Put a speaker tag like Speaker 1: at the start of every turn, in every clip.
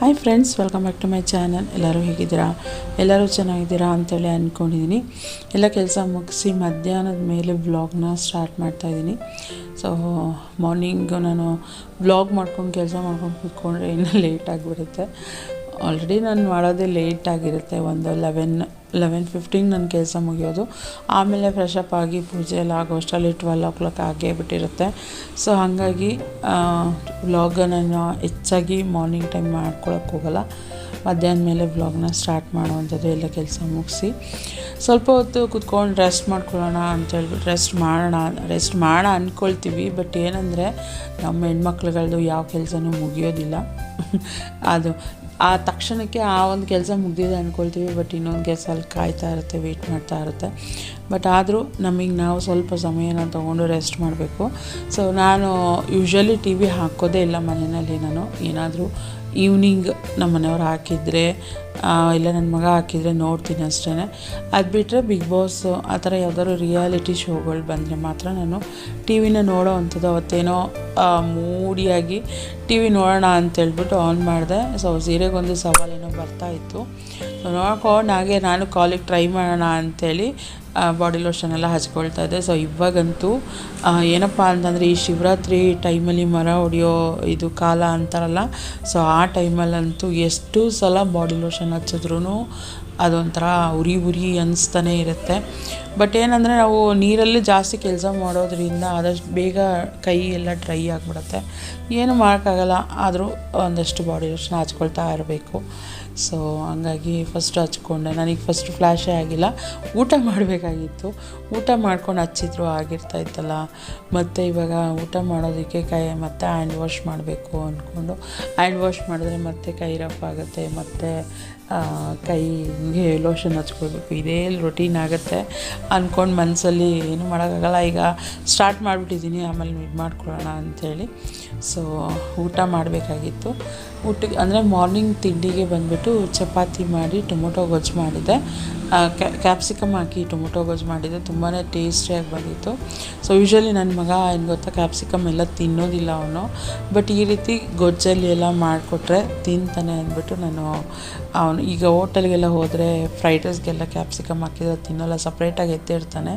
Speaker 1: Hi friends welcome back to my channel ಎಲ್ಲರೂ ಹೇಗಿದ್ದೀರಾ? ಎಲ್ಲರೂ ಚೆನ್ನಾಗಿದ್ದೀರಾ ಅಂತೇಳಿ ಅಂದ್ಕೊಂಡಿದ್ದೀನಿ ಎಲ್ಲ ಕೆಲಸ ಮುಗಿಸಿ ಮಧ್ಯಾಹ್ನದ ಮೇಲೆ ವ್ಲಾಗ್ನ ಸ್ಟಾರ್ಟ್ ಮಾಡ್ತಾಯಿದ್ದೀನಿ ಸೊ ಮಾರ್ನಿಂಗು ನಾನು ವ್ಲಾಗ್ ಮಾಡ್ಕೊಂಡು ಕೆಲಸ ಮಾಡ್ಕೊಂಡು ಕೂತ್ಕೊಂಡ್ರೆ ಇನ್ನೂ ಲೇಟ್ ಆಗಿಬಿಡುತ್ತೆ. ಆಲ್ರೆಡಿ ನಾನು ಮಾಡೋದೇ ಲೇಟ್ ಆಗಿರುತ್ತೆ, ಒಂದು ಲೆವೆನ್ ಲೆವೆನ್ ಫಿಫ್ಟೀನ್ ನನ್ನ ಕೆಲಸ ಮುಗಿಯೋದು. ಆಮೇಲೆ ಫ್ರೆಶ್ ಅಪ್ ಆಗಿ ಪೂಜೆ ಎಲ್ಲ ಆಗೋ ಅಷ್ಟರಲ್ಲಿ ಟ್ವೆಲ್ ಓ ಕ್ಲಾಕ್ ಆಗೇ ಬಿಟ್ಟಿರುತ್ತೆ. ಸೊ ಹಾಗಾಗಿ ವ್ಲಾಗನ್ನು ಹೆಚ್ಚಾಗಿ ಮಾರ್ನಿಂಗ್ ಟೈಮ್ ಮಾಡ್ಕೊಳಕ್ಕೆ ಹೋಗಲ್ಲ. ಮಧ್ಯಾಹ್ನ ಮೇಲೆ ವ್ಲಾಗ್ನ ಸ್ಟಾರ್ಟ್ ಮಾಡುವಂಥದ್ದು ಎಲ್ಲ ಕೆಲಸ ಮುಗಿಸಿ. ಸ್ವಲ್ಪ ಹೊತ್ತು ಕುತ್ಕೊಂಡು ರೆಸ್ಟ್ ಮಾಡ್ಕೊಳ್ಳೋಣ ಅಂತೇಳ್ಬಿಟ್ಟು ರೆಸ್ಟ್ ಮಾಡೋಣ ರೆಸ್ಟ್ ಮಾಡೋಣ ಅಂದ್ಕೊಳ್ತೀವಿ ಬಟ್ ಏನಂದರೆ, ನಮ್ಮ ಹೆಣ್ಮಕ್ಳುಗಳದ್ದು ಯಾವ ಕೆಲಸನೂ ಮುಗಿಯೋದಿಲ್ಲ. ಅದು ಆ ತಕ್ಷಣಕ್ಕೆ ಆ ಒಂದು ಕೆಲಸ ಮುಗ್ದಿದೆ ಅಂದ್ಕೊಳ್ತೀವಿ ಬಟ್ ಇನ್ನೊಂದು ಕೆಲಸ ಅಲ್ಲಿ ಕಾಯ್ತಾ ಇರುತ್ತೆ ವೆಯ್ಟ್ ಮಾಡ್ತಾ ಇರುತ್ತೆ. ಬಟ್ ಆದರೂ ನಮಗೆ ನಾವು ಸ್ವಲ್ಪ ಸಮಯನ ತೊಗೊಂಡು ರೆಸ್ಟ್ ಮಾಡಬೇಕು. ಸೊ ನಾನು ಯೂಶ್ವಲಿ ಟಿ ವಿ ಹಾಕೋದೇ ಇಲ್ಲ ಮನೆಯಲ್ಲಿ ನಾನು. ಏನಾದರೂ ಈವ್ನಿಂಗ್ ನಮ್ಮ ಮನೆಯವ್ರು ಹಾಕಿದರೆ ಇಲ್ಲ ನನ್ನ ಮಗ ಹಾಕಿದರೆ ನೋಡ್ತೀನಿ ಅಷ್ಟೇ ಅದು ಬಿಟ್ಟರೆ ಬಿಗ್ ಬಾಸ್ ಆ ಥರ ಯಾವ್ದಾದ್ರು ರಿಯಾಲಿಟಿ ಶೋಗಳು ಬಂದರೆ ಮಾತ್ರ ನಾನು ಟಿ ವಿನ ನೋಡೋ ಅಂಥದ್ದು ಅವತ್ತೇನೋ ಮೂಡಿಯಾಗಿ ಟಿ ವಿ ನೋಡೋಣ ಅಂತೇಳ್ಬಿಟ್ಟು ಆನ್ ಮಾಡಿದೆ. ಸೊ ಸೀರೆಗೊಂದು ಸವಾಲೇನೋ ಬರ್ತಾಯಿತ್ತು ಸೊ ನೋಡ್ಕೊಂಡು ಹಾಗೆ ನಾನು ಕಾಲಿಗೆ ಟ್ರೈ ಮಾಡೋಣ ಅಂಥೇಳಿ ಬಾಡಿ ಲೋಷನ್ ಎಲ್ಲ ಹಚ್ಕೊಳ್ತಾ ಇದ್ದೆ ಸೊ ಇವಾಗಂತೂ ಏನಪ್ಪ ಅಂತಂದರೆ ಈ ಶಿವರಾತ್ರಿ ಟೈಮಲ್ಲಿ ಮರ ಹೊಡೆಯೋ ಇದು ಕಾಲ ಅಂತಾರಲ್ಲ ಸೊ ಆ ಟೈಮಲ್ಲಂತೂ ಎಷ್ಟು ಸಲ ಬಾಡಿ ಲೋಷನ್ ಹಚ್ಚಿದ್ರೂ ಅದೊಂಥರ ಉರಿ ಉರಿ ಅನ್ನಿಸ್ತಾನೆ ಇರುತ್ತೆ. ಬಟ್ ಏನಂದರೆ ನಾವು ನೀರಲ್ಲಿ ಜಾಸ್ತಿ ಕೆಲಸ ಮಾಡೋದ್ರಿಂದ ಆದಷ್ಟು ಬೇಗ ಕೈ ಎಲ್ಲ ಡ್ರೈ ಆಗಿಬಿಡುತ್ತೆ. ಏನು ಮಾಡೋಕ್ಕಾಗಲ್ಲ, ಆದರೂ ಒಂದಷ್ಟು ಬಾಡಿ ಲೋಷನ್ ಹಚ್ಕೊಳ್ತಾ ಇರಬೇಕು. ಸೊ ಹಂಗಾಗಿ ಫಸ್ಟ್ ಹಚ್ಕೊಂಡೆ. ನನಗೆ ಫಸ್ಟ್ ಫ್ಲ್ಯಾಶೇ ಆಗಿಲ್ಲ. ಊಟ ಮಾಡಬೇಕಾಗಿತ್ತು. ಊಟ ಮಾಡ್ಕೊಂಡು ಹಚ್ಚಿದ್ರು ಆಗಿರ್ತಾ ಇತ್ತಲ್ಲ. ಮತ್ತು ಇವಾಗ ಊಟ ಮಾಡೋದಕ್ಕೆ ಕೈ, ಮತ್ತೆ ಹ್ಯಾಂಡ್ ವಾಶ್ ಮಾಡಬೇಕು ಅಂದ್ಕೊಂಡು ಹ್ಯಾಂಡ್ ವಾಶ್ ಮಾಡಿದ್ರೆ ಮತ್ತೆ ಕೈ ರಫ್ ಆಗುತ್ತೆ, ಮತ್ತು ಕೈಗೆ ಲೋಷನ್ ಹಚ್ಕೊಳ್ಬೇಕು. ಇದೇ ರೊಟೀನ್ ಆಗುತ್ತೆ. ಅಂದ್ಕೊಂಡು ಮನಸ್ಸಲ್ಲಿ ಏನು ಮಾಡೋಕ್ಕಾಗಲ್ಲ. ಈಗ ಸ್ಟಾರ್ಟ್ ಮಾಡಿಬಿಟ್ಟಿದ್ದೀನಿ. ಆಮೇಲೆ ಇದು ಮಾಡ್ಕೊಳ್ಳೋಣ ಅಂಥೇಳಿ ಸೊ ಊಟ ಮಾಡಬೇಕಾಗಿತ್ತು. ಊಟಕ್ಕೆ ಅಂದರೆ ಮಾರ್ನಿಂಗ್ ತಿಂಡಿಗೆ ಬಂದುಬಿಟ್ಟು ಚಪಾತಿ ಮಾಡಿ ಟೊಮೊಟೊ ಗೊಜ್ಜು ಮಾಡಿದ್ದೆ ಕ್ಯಾಪ್ಸಿಕಮ್ ಹಾಕಿ ಟೊಮೊಟೊ ಗೊಜ್ಜು ಮಾಡಿದ್ದೆ ತುಂಬಾ ಟೇಸ್ಟಿಯಾಗಿ ಬಂದಿತ್ತು. ಸೊ ಯೂಶ್ವಲಿ ನನ್ನ ಮಗ ಏನು ಗೊತ್ತಾ, ಕ್ಯಾಪ್ಸಿಕಮ್ ಎಲ್ಲ ತಿನ್ನೋದಿಲ್ಲ ಅವನು. ಬಟ್ ಈ ರೀತಿ ಗೊಜ್ಜಲ್ಲಿ ಎಲ್ಲ ಮಾಡಿಕೊಟ್ರೆ ತಿಂತಾನೆ ಅಂದ್ಬಿಟ್ಟು ನಾನು ಅವನು, ಈಗ ಹೋಟೆಲ್ಗೆಲ್ಲ ಹೋದರೆ ಫ್ರೈಡ್ ರೈಸ್ಗೆಲ್ಲ ಕ್ಯಾಪ್ಸಿಕಮ್ ಹಾಕಿದ್ರೆ ತಿನ್ನೋಲ್ಲ ಸಪ್ರೇಟಾಗಿ ಎತ್ತಿರ್ತಾನೆ.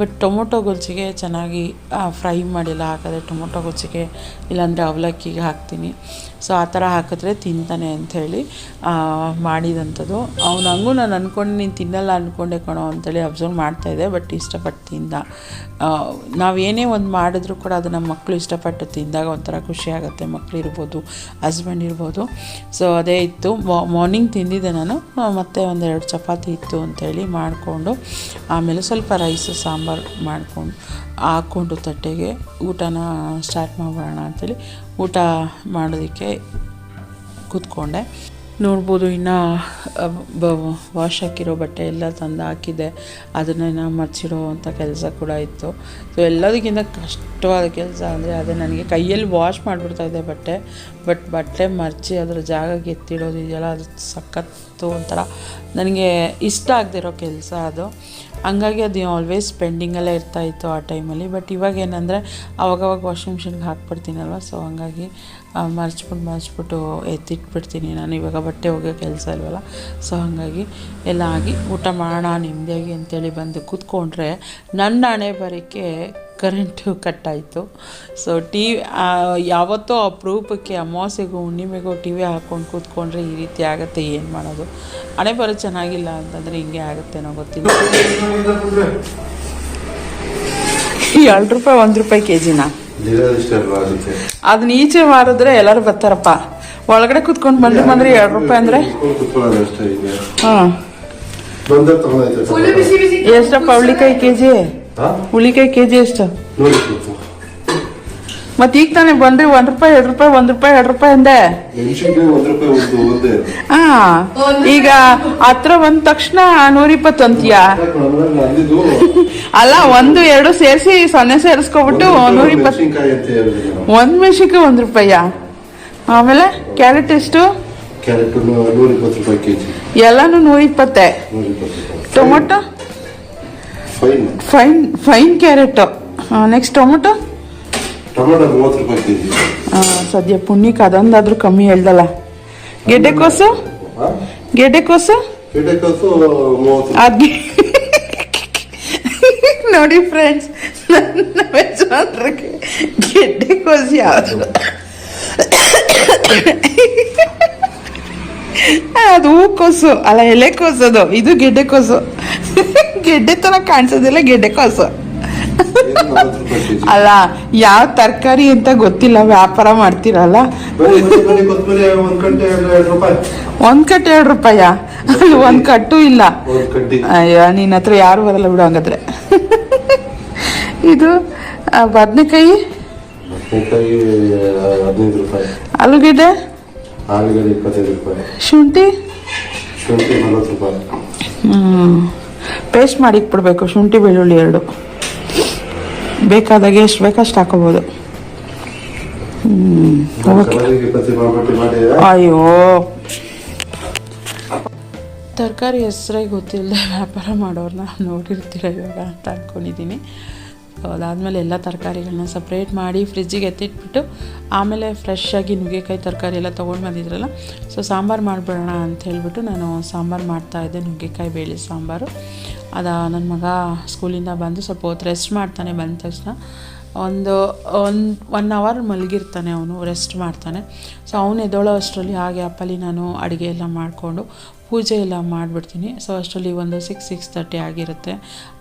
Speaker 1: ಬಟ್ ಟೊಮೊಟೊ ಗೊಜ್ಜಿಗೆ ಚೆನ್ನಾಗಿ ಫ್ರೈ ಮಾಡಿಲ್ಲ ಹಾಕಿದ್ರೆ ಟೊಮೊಟೊ ಗೊಜ್ಜಿಗೆ ಇಲ್ಲಾಂದರೆ ಅವಲಕ್ಕಿಗೆ ಹಾಕ್ತೀನಿ. ಸೊ ಆ ಥರ ಹಾಕಿದ್ರೆ ತಿಂತಾನೆ ಅಂಥೇಳಿ ಮಾಡಿದಂಥದ್ದು. ಅವ್ನು ಹಂಗೂ ನಾನು ಅಂದ್ಕೊಂಡು ನೀನು ತಿನ್ನಲ್ಲ ಅಂದ್ಕೊಂಡೆ ಕಣೋ ಅಂತೇಳಿ ಅಬ್ಸರ್ವ್ ಮಾಡ್ತಾಯಿದ್ದೆ ಬಟ್ ಇಷ್ಟಪಟ್ಟು ತಿಂದ. ನಾವು ಏನೇ ಒಂದು ಮಾಡಿದ್ರು ಕೂಡ ಅದು ಮಕ್ಕಳು ಇಷ್ಟಪಟ್ಟು ತಿಂದಾಗ ಒಂಥರ ಖುಷಿ ಆಗುತ್ತೆ. ಮಕ್ಕಳು ಇರ್ಬೋದು ಹಸ್ಬೆಂಡ್ ಇರ್ಬೋದು. ಸೊ ಅದೇ ಇತ್ತು. ಮಾರ್ನಿಂಗ್ ತಿಂದಿದ್ದೆ ನಾನು. ಮತ್ತು ಒಂದೆರಡು ಚಪಾತಿ ಇತ್ತು ಅಂಥೇಳಿ ಮಾಡಿಕೊಂಡು, ಆಮೇಲೆ ಸ್ವಲ್ಪ ರೈಸು ಸಾಂಬಾರು ಮಾಡಿಕೊಂಡು, ಹಾಕ್ಕೊಂಡು ತಟ್ಟೆಗೆ ಊಟನ ಸ್ಟಾರ್ಟ್ ಮಾಡೋಣ ಅಂಥೇಳಿ ಊಟ ಮಾಡೋದಕ್ಕೆ ಕೂತ್ಕೊಂಡೆ. ನೋಡ್ಬೋದು. ಇನ್ನು ಬ ವಾಶ್ ಹಾಕಿರೋ ಬಟ್ಟೆ ಎಲ್ಲ ತಂದು ಹಾಕಿದ್ದೆ ಇನ್ನು ಮರ್ಚಿಡೋ ಅಂಥ ಕೆಲಸ ಕೂಡ ಇತ್ತು. ಸೊ ಎಲ್ಲದಕ್ಕಿಂತ ಕಷ್ಟವಾದ ಕೆಲಸ ಅಂದರೆ ಅದೇ ನನಗೆ ಕೈಯಲ್ಲಿ ವಾಶ್ ಮಾಡಿಬಿಡ್ತಾಯಿದ್ದೆ ಬಟ್ಟೆ. ಬಟ್ ಬಟ್ಟೆ ಮರ್ಚಿ ಅದರ ಜಾಗಕ್ಕೆ ಎತ್ತಿಡೋದು ಇದೆಯಲ್ಲ, ಅದು ಸಖತ್ತು ಒಂಥರ ನನಗೆ ಇಷ್ಟ ಆಗದಿರೋ ಕೆಲಸ ಅದು. ಹಂಗಾಗಿ ಅದು ಆಲ್ವೇಸ್ ಪೆಂಡಿಂಗಲ್ಲೇ ಇರ್ತಾಯಿತ್ತು ಆ ಟೈಮಲ್ಲಿ ಬಟ್ ಇವಾಗ ಏನಂದರೆ, ಅವಾಗವಾಗ ವಾಷಿಂಗ್ ಮಿಷಿನ್ಗೆ ಹಾಕ್ಬಿಡ್ತೀನಲ್ವ? ಸೊ ಹಂಗಾಗಿ ಮರ್ಚ್ಬಿಟ್ಟು ಮರ್ಚ್ಬಿಟ್ಟು ಎತ್ತಿಟ್ಬಿಡ್ತೀನಿ ನಾನು. ಇವಾಗ ಬಟ್ಟೆ ಹೋಗೋ ಕೆಲಸ ಇಲ್ವಲ್ಲ? ಸೊ ಹಾಗಾಗಿ ಎಲ್ಲ ಆಗಿ ಊಟ ಮಾಡೋಣ, ನೆಮ್ಮದಿಯಾಗಿ ಅಂತೇಳಿ ಬಂದು ಕೂತ್ಕೊಂಡ್ರೆ ನನ್ನ ಹಣೆ ಬರೋಕ್ಕೆ ಕರೆಂಟು ಕಟ್ಟಾಯಿತು. ಸೊ ಟಿ ಯಾವತ್ತೋ ಅಪರೂಪಕ್ಕೆ ಅಮಾವಾಸ್ಯೆಗೂ, ಹುಣ್ಣಿಮೆಗೂ ಟಿ ವಿ ಹಾಕ್ಕೊಂಡು ಕೂತ್ಕೊಂಡ್ರೆ ಈ ರೀತಿ ಆಗುತ್ತೆ, ಏನು ಮಾಡೋದು? ಹಣೆ ಬರೋ ಚೆನ್ನಾಗಿಲ್ಲ ಅಂತಂದರೆ ಹಿಂಗೆ ಆಗುತ್ತೇನೋ ಗೊತ್ತಿಲ್ಲ. ಎರಡು ರೂಪಾಯಿ, ಒಂದು ರೂಪಾಯಿ ಕೆ ಜಿನ ಅದನ್ನ ಈಚೆ ಮಾರಿದ್ರೆ ಎಲ್ಲರೂ ಬರ್ತಾರಪ್ಪ. ಒಳಗಡೆ ಕುತ್ಕೊಂಡು ಬಂದ್ರೆ ಬಂದ್ರೆ ಎರಡು ರೂಪಾಯಿ ಅಂದ್ರೆ? ಹಾಂ. ಎಷ್ಟಪ್ಪ ಹುಳಿಕಾಯಿ ಕೆಜಿ? ಹುಳಿಕಾಯಿ ಕೆ ಜಿ ಎಷ್ಟು ಮತ್ತೆ ಈಗ ತಾನೇ ಬಂದ್ರಿ ಒಂದ್ ರೂಪಾಯಿ ಎರಡು ರೂಪಾಯಿ ಒಂದ್ ರೂಪಾಯಿ ಎರಡು ರೂಪಾಯಿ ಅಂದೆ. ಹಾ ಈಗ ಹತ್ರ ಬಂದ ತಕ್ಷಣ ನೂರಿಪ್ಪತ್ತು ಅಂತೀಯ? ಅಲ್ಲ ಒಂದು ಎರಡು ಸೇರಿಸಿ ಸೊನ್ನೆ ಸೇರಿಸ್ಕೊಬಿಟ್ಟು ನೂರಿಪ್ಪತ್ತು ಒಂದ್ ಮೆಣಸಿನ್ಕಾಯಿ ಒಂದ್ ರೂಪಾಯ ಆಮೇಲೆ ಕ್ಯಾರೆಟ್ ಎಷ್ಟು? ಎಲ್ಲಾನು ನೂರಿಪ್ಪತ್ತೆ tomato?
Speaker 2: Fine.
Speaker 1: Fine carrot. Next tomato?
Speaker 2: Tomato ಮೂವತ್ತು ರೂಪಾಯಿ ಕೆಜಿ.
Speaker 1: ಆ, ಸದ್ಯ ಪುಣ್ಯಕ್ಕೆ ಅದೊಂದಾದ್ರೂ ಕಮ್ಮಿ ಹೇಳ್ದಲ್ಲ. ಗೆಡ್ಡೆಕೋಸು
Speaker 2: ಕೋಸು?
Speaker 1: ಗೆಡ್ಡೆಕೋಸು
Speaker 2: ಗೆಡ್ಡೆಕೋಸು ಮೂವತ್ತು
Speaker 1: ಅದ್ಗೆ ನೋಡಿ ಫ್ರೆಂಡ್ಸ್ ನನ್ನ ಯಜಮಾನ್ರಿಗೆ ಗೆಡ್ಡೆಕೋಸು ಯಾವುದು? ಅದು ಹೂಕೋಸು ಅಲ್ಲ ಎಲೆಕೋಸು ಅದು. ಇದು ಗೆಡ್ಡೆಕೋಸು ಗೆಡ್ಡೆ ಥರ ಕಾಣಿಸೋದಿಲ್ಲ ಗೆಡ್ಡೆಕೋಸು ಅಲ್ಲ, ಯಾವ ತರಕಾರಿ ಅಂತ ಗೊತ್ತಿಲ್ಲ, ವ್ಯಾಪಾರ ಮಾಡ್ತೀರಲ್ಲ?
Speaker 2: ಒಂದು
Speaker 1: ಕಟ್ಟು ಎರಡು ರೂಪಾಯ? ಅಲ್ಲಿ ಒಂದ್ ಕಟ್ಟು ಇಲ್ಲ. ಅಯ್ಯ, ನಿನ್ನ ಹತ್ರ ಯಾರು ಬರಲ್ಲ ಬಿಡು ಹಂಗಾದ್ರೆ. ಇದು ಬದನೆಕಾಯಿ? ಆಲೂಗೆಡ್ಡೆ? ಶುಂಠಿ?
Speaker 2: ನಲವತ್ತು ರೂಪಾಯಿ
Speaker 1: ಪೇಸ್ಟ್ ಮಾಡಿ ಇಟ್ಬಿಡ್ಬೇಕು, ಶುಂಠಿ, ಬೆಳ್ಳುಳ್ಳಿ ಎರಡು. ಬೇಕಾದಾಗ ಎಷ್ಟು ಹಾಕೋಬೋದು.
Speaker 2: ಇಪ್ಪತ್ತು ರೂಪಾಯಿ ಮಾಡಿ
Speaker 1: ಅಯ್ಯೋ. ತರಕಾರಿ ಹೆಸರಾಗಿ ಗೊತ್ತಿಲ್ಲದೆ ವ್ಯಾಪಾರ ಮಾಡೋರನ್ನ ನೋಡಿರ್ತೀರ ಇವಾಗ ಅಂತ ಅಂದ್ಕೊಂಡಿದ್ದೀನಿ ಅದಾದಮೇಲೆ ಎಲ್ಲ ತರಕಾರಿಗಳನ್ನ ಸಪ್ರೇಟ್ ಮಾಡಿ ಫ್ರಿಜ್ಜಿಗೆ ಎತ್ತಿಟ್ಬಿಟ್ಟು ಆಮೇಲೆ ಫ್ರೆಶ್ಶಾಗಿ ನುಗ್ಗೆಕಾಯಿ ತರಕಾರಿ ಎಲ್ಲ ತೊಗೊಂಡು ಬಂದಿದ್ರಲ್ಲ ಸೊ ಸಾಂಬಾರು ಮಾಡಿಬಿಡೋಣ ಅಂತ ಹೇಳ್ಬಿಟ್ಟು ನಾನು ಸಾಂಬಾರು ಮಾಡ್ತಾಯಿದ್ದೆ ನುಗ್ಗೆಕಾಯಿ ಬೇಳೆ ಸಾಂಬಾರು. ಅದ ನನ್ನ ಮಗ ಸ್ಕೂಲಿಂದ ಬಂದು ಸ್ವಲ್ಪ ಹೊತ್ತು ರೆಸ್ಟ್ ಮಾಡ್ತಾನೆ ಬಂದ ತಕ್ಷಣ. ಒಂದು ಒಂದು ಒನ್ ಅವರ್ ಮಲಗಿರ್ತಾನೆ ಅವನು ರೆಸ್ಟ್ ಮಾಡ್ತಾನೆ. ಸೊ ಅವನು ಎದ್ದೋಳೋ ಅಷ್ಟರಲ್ಲಿ ಹಾಗೆ ಅಪ್ಪಲ್ಲಿ ನಾನು ಅಡುಗೆ ಎಲ್ಲ ಮಾಡಿಕೊಂಡು ಪೂಜೆ ಎಲ್ಲ ಮಾಡಿಬಿಡ್ತೀನಿ. ಸೊ ಅಷ್ಟರಲ್ಲಿ ಒಂದು ಸಿಕ್ಸ್ ಸಿಕ್ಸ್ ತರ್ಟಿ ಆಗಿರುತ್ತೆ.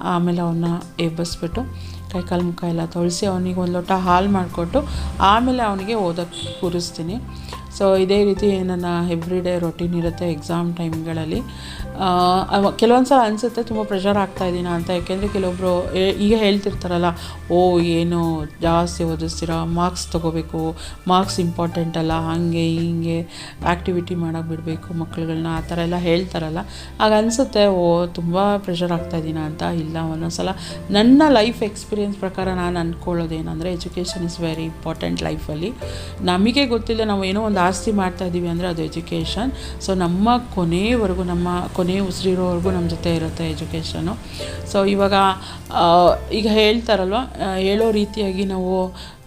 Speaker 1: ಆಮೇಲೆ ಅವನ್ನ ಎಬ್ಬಿಸ್ಬಿಟ್ಟು ಕೈ ಕಾಲು ಮುಖ ಎಲ್ಲ ತೊಳಸಿ ಅವನಿಗೆ ಒಂದು ಲೋಟ ಹಾಲು ಮಾಡಿಕೊಟ್ಟು ಆಮೇಲೆ ಅವನಿಗೆ ಓದೋಕ್ಕೆ ಕೂರಿಸ್ತೀನಿ. ಸೊ ಇದೇ ರೀತಿ ನನ್ನ ಎವ್ರಿ ಡೇ ರೊಟೀನ್ ಇರುತ್ತೆ ಎಕ್ಸಾಮ್ ಟೈಮ್ಗಳಲ್ಲಿ ಕೆಲವೊಂದು ಸಲ ಅನಿಸುತ್ತೆ ತುಂಬ ಪ್ರೆಷರ್ ಆಗ್ತಾಯಿದ್ದೀನ ಅಂತ. ಯಾಕೆಂದರೆ ಕೆಲವೊಬ್ಬರು ಈಗ ಹೇಳ್ತಿರ್ತಾರಲ್ಲ, ಓ, ಏನು ಜಾಸ್ತಿ ಓದಿಸ್ತೀರ? ಮಾರ್ಕ್ಸ್ ತೊಗೋಬೇಕು ಮಾರ್ಕ್ಸ್ ಇಂಪಾರ್ಟೆಂಟ್ ಅಲ್ಲ, ಹಾಗೆ, ಹೀಗೆ ಆ್ಯಕ್ಟಿವಿಟಿ ಮಾಡೋಕ್ಕೆ ಬಿಡಬೇಕು ಮಕ್ಕಳುಗಳನ್ನ ಆ ಥರ ಎಲ್ಲ ಹೇಳ್ತಾರಲ್ಲ. ಆಗ ಅನಿಸುತ್ತೆ, ಓ, ತುಂಬ ಪ್ರೆಷರ್ ಆಗ್ತಾಯಿದ್ದೀನ ಅಂತ. ಇಲ್ಲ, ಒಂದೊಂದ್ಸಲ. ನನ್ನ ಲೈಫ್ ಎಕ್ಸ್ಪೀರಿಯನ್ಸ್ ಪ್ರಕಾರ ನಾನು ಅಂದ್ಕೊಳ್ಳೋದೇನೆಂದರೆ ಎಜುಕೇಷನ್ ಇಸ್ ವೆರಿ ಇಂಪಾರ್ಟೆಂಟ್ ಲೈಫಲ್ಲಿ ನಮಗೆ ಗೊತ್ತಿಲ್ಲ, ನಾವು ಏನೋ ಒಂದು ಆಸ್ತಿ ಮಾಡ್ತಾ ಇದ್ದೀವಿ ಅಂದರೆ ಅದು ಎಜುಕೇಷನ್. ಸೊ ನಮ್ಮ ಕೊನೆಯವರೆಗೂ ನಮ್ಮ ಕೊನೆ ಉಸಿರಿರೋವರೆಗೂ ನಮ್ಮ ಜೊತೆ ಇರುತ್ತೆ ಎಜುಕೇಷನು ಸೊ ಇವಾಗ ಈಗ ಹೇಳ್ತಾರಲ್ವ ಹೇಳೋ ರೀತಿಯಾಗಿ ನಾವು,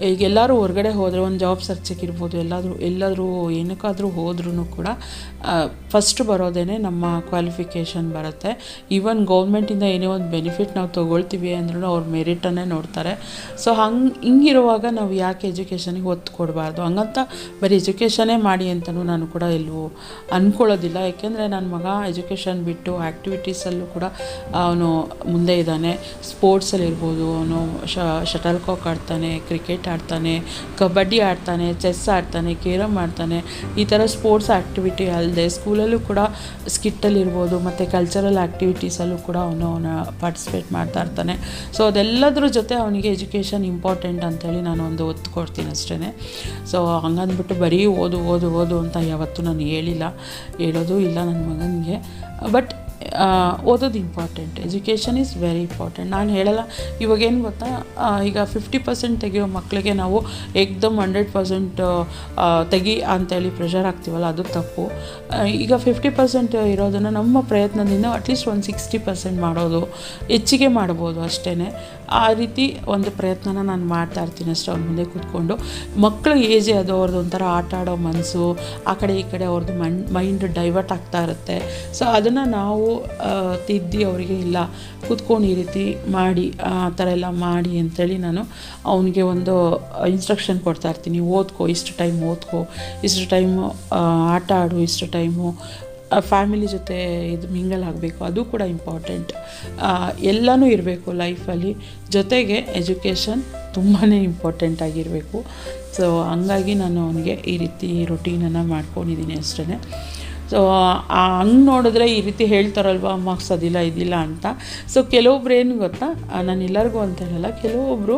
Speaker 1: ಈಗ ಎಲ್ಲರೂ ಹೊರಗಡೆ ಹೋದರೆ, ಒಂದು ಜಾಬ್ ಸರ್ಚಿಗೆ ಇರ್ಬೋದು, ಎಲ್ಲಾದರೂ ಎಲ್ಲಾದರೂ ಏನಕ್ಕಾದರೂ ಹೋದ್ರೂ ಕೂಡ ಫಸ್ಟ್ ಬರೋದೇ ನಮ್ಮ ಕ್ವಾಲಿಫಿಕೇಷನ್ ಬರುತ್ತೆ. ಈವನ್ ಗೌರ್ಮೆಂಟಿಂದ ಏನೇ ಒಂದು ಬೆನಿಫಿಟ್ ನಾವು ತೊಗೊಳ್ತೀವಿ ಅಂದ್ರೂ ಅವ್ರ ಮೆರಿಟನ್ನೇ ನೋಡ್ತಾರೆ. ಸೊ ಹಂಗೆ, ಹಿಂಗಿರುವಾಗ ನಾವು ಯಾಕೆ ಎಜುಕೇಷನಿಗೆ ಒತ್ತು ಕೊಡಬಾರ್ದು? ಹಂಗಂತ ಬರೀ ಎಜುಕೇಷನೇ ಮಾಡಿ ಅಂತಲೂ ನಾನು ಕೂಡ ಎಲ್ಲೂ ಅಂದ್ಕೊಳ್ಳೋದಿಲ್ಲ ಯಾಕೆಂದರೆ ನನ್ನ ಮಗ ಎಜುಕೇಷನ್ ಬಿಟ್ಟು ಆ್ಯಕ್ಟಿವಿಟೀಸಲ್ಲೂ ಕೂಡ ಅವನು ಮುಂದೆ ಇದ್ದಾನೆ. ಸ್ಪೋರ್ಟ್ಸಲ್ಲಿರ್ಬೋದು ಅವನು ಶಟಲ್ ಕಾಕ್ ಆಡ್ತಾನೆ ಕ್ರಿಕೆಟ್ ಆಡ್ತಾನೆ, ಕಬಡ್ಡಿ ಆಡ್ತಾನೆ ಚೆಸ್ ಆಡ್ತಾನೆ ಕೇರಮ್ ಆಡ್ತಾನೆ. ಈ ಥರ ಸ್ಪೋರ್ಟ್ಸ್ ಆ್ಯಕ್ಟಿವಿಟಿ ಅಲ್ಲದೆ ಸ್ಕೂಲಲ್ಲೂ ಕೂಡ ಸ್ಕಿಟ್ಟಲ್ಲಿರ್ಬೋದು ಮತ್ತು ಕಲ್ಚರಲ್ ಆ್ಯಕ್ಟಿವಿಟೀಸಲ್ಲೂ ಕೂಡ ಅವನು ಅವನ ಪಾರ್ಟಿಸಿಪೇಟ್ ಮಾಡ್ತಾ ಇರ್ತಾನೆ. ಸೊ ಅದೆಲ್ಲದ್ರ ಜೊತೆ ಅವನಿಗೆ ಎಜುಕೇಷನ್ ಇಂಪಾರ್ಟೆಂಟ್ ಅಂತೇಳಿ ನಾನು ಒಂದು ಒತ್ತು ಕೊಡ್ತೀನಿ ಅಷ್ಟೇ ಸೊ ಹಂಗಂದ್ಬಿಟ್ಟು ಬರೀ ಓದು ಓದು ಓದು ಅಂತ ಯಾವತ್ತೂ ನಾನು ಹೇಳಿಲ್ಲ, ಹೇಳೋದು ಇಲ್ಲ ನನ್ನ ಮಗನಿಗೆ. ಬಟ್ ಓದೋದು important education is very important ನಾನು ಹೇಳಲ್ಲ ಇವಾಗೇನು ಗೊತ್ತಾ? ಈಗ ಫಿಫ್ಟಿ ಪರ್ಸೆಂಟ್ ತೆಗಿಯೋ ಮಕ್ಕಳಿಗೆ ನಾವು ಏಕ್ದಮ್ ಹಂಡ್ರೆಡ್ ಪರ್ಸೆಂಟ್ ತೆಗಿ ಅಂತೇಳಿ ಪ್ರೆಷರ್ ಆಗ್ತೀವಲ್ಲ ಅದು ತಪ್ಪು. ಈಗ ಫಿಫ್ಟಿ ಪರ್ಸೆಂಟ್ ಇರೋದನ್ನು ನಮ್ಮ ಪ್ರಯತ್ನದಿಂದ ಅಟ್ಲೀಸ್ಟ್ ಒಂದು ಸಿಕ್ಸ್ಟಿ ಪರ್ಸೆಂಟ್ ಮಾಡೋದು, ಹೆಚ್ಚಿಗೆ ಮಾಡ್ಬೋದು ಅಷ್ಟೇ ಆ ರೀತಿ ಒಂದು ಪ್ರಯತ್ನನ ನಾನು ಮಾಡ್ತಾ ಇರ್ತೀನಿ ಅಷ್ಟೇ ಅವ್ರ ಮುಂದೆ ಕೂತ್ಕೊಂಡು. ಮಕ್ಕಳು ಏಜೆ ಅದು ಅವ್ರದ್ದು ಒಂಥರ ಆಟ ಆಡೋ ಮನಸ್ಸು ಆ ಕಡೆ ಈ ಕಡೆ ಅವ್ರದ್ದು ಮೈಂಡ್ ಮೈಂಡ್ ಡೈವರ್ಟ್ ಆಗ್ತಾ ಇರುತ್ತೆ. ಸೊ ಅದನ್ನು ನಾವು ತಿದ್ದಿ ಅವರಿಗೆ ಇಲ್ಲ, ಕೂತ್ಕೊಂಡು ಈ ರೀತಿ ಮಾಡಿ, ಆ ಥರ ಎಲ್ಲ ಮಾಡಿ ಅಂಥೇಳಿ ನಾನು ಅವನಿಗೆ ಒಂದು ಇನ್ಸ್ಟ್ರಕ್ಷನ್ ಕೊಡ್ತಾ ಇರ್ತೀನಿ. ಓದ್ಕೋ, ಇಷ್ಟು ಟೈಮ್ ಓದ್ಕೋ, ಇಷ್ಟು ಟೈಮು ಆಟ ಆಡು, ಇಷ್ಟು ಟೈಮು ಫ್ಯಾಮಿಲಿ ಜೊತೆ ಇದು ಮಿಂಗಲ್ ಆಗಬೇಕು, ಅದು ಕೂಡ ಇಂಪಾರ್ಟೆಂಟ್ ಎಲ್ಲನೂ ಇರಬೇಕು ಲೈಫಲ್ಲಿ ಜೊತೆಗೆ ಎಜುಕೇಷನ್ ತುಂಬಾ ಇಂಪಾರ್ಟೆಂಟ್ ಆಗಿರಬೇಕು. ಸೊ ಹಂಗಾಗಿ ನಾನು ಅವನಿಗೆ ಈ ರೀತಿ ರೊಟೀನನ್ನು ಮಾಡ್ಕೊಂಡಿದ್ದೀನಿ ಅಷ್ಟೇ ಸೊ ಹಂಗೆ ನೋಡಿದ್ರೆ ಈ ರೀತಿ ಹೇಳ್ತಾರಲ್ವ ಮಾರ್ಕ್ಸ್ ಅದಿಲ್ಲ ಇದಿಲ್ಲ ಅಂತ. ಸೊ ಕೆಲವೊಬ್ರು ಏನು ಗೊತ್ತಾ? ನಾನು ಎಲ್ಲರಿಗೂ ಅಂತ ಹೇಳಲ್ಲ ಕೆಲವೊಬ್ಬರು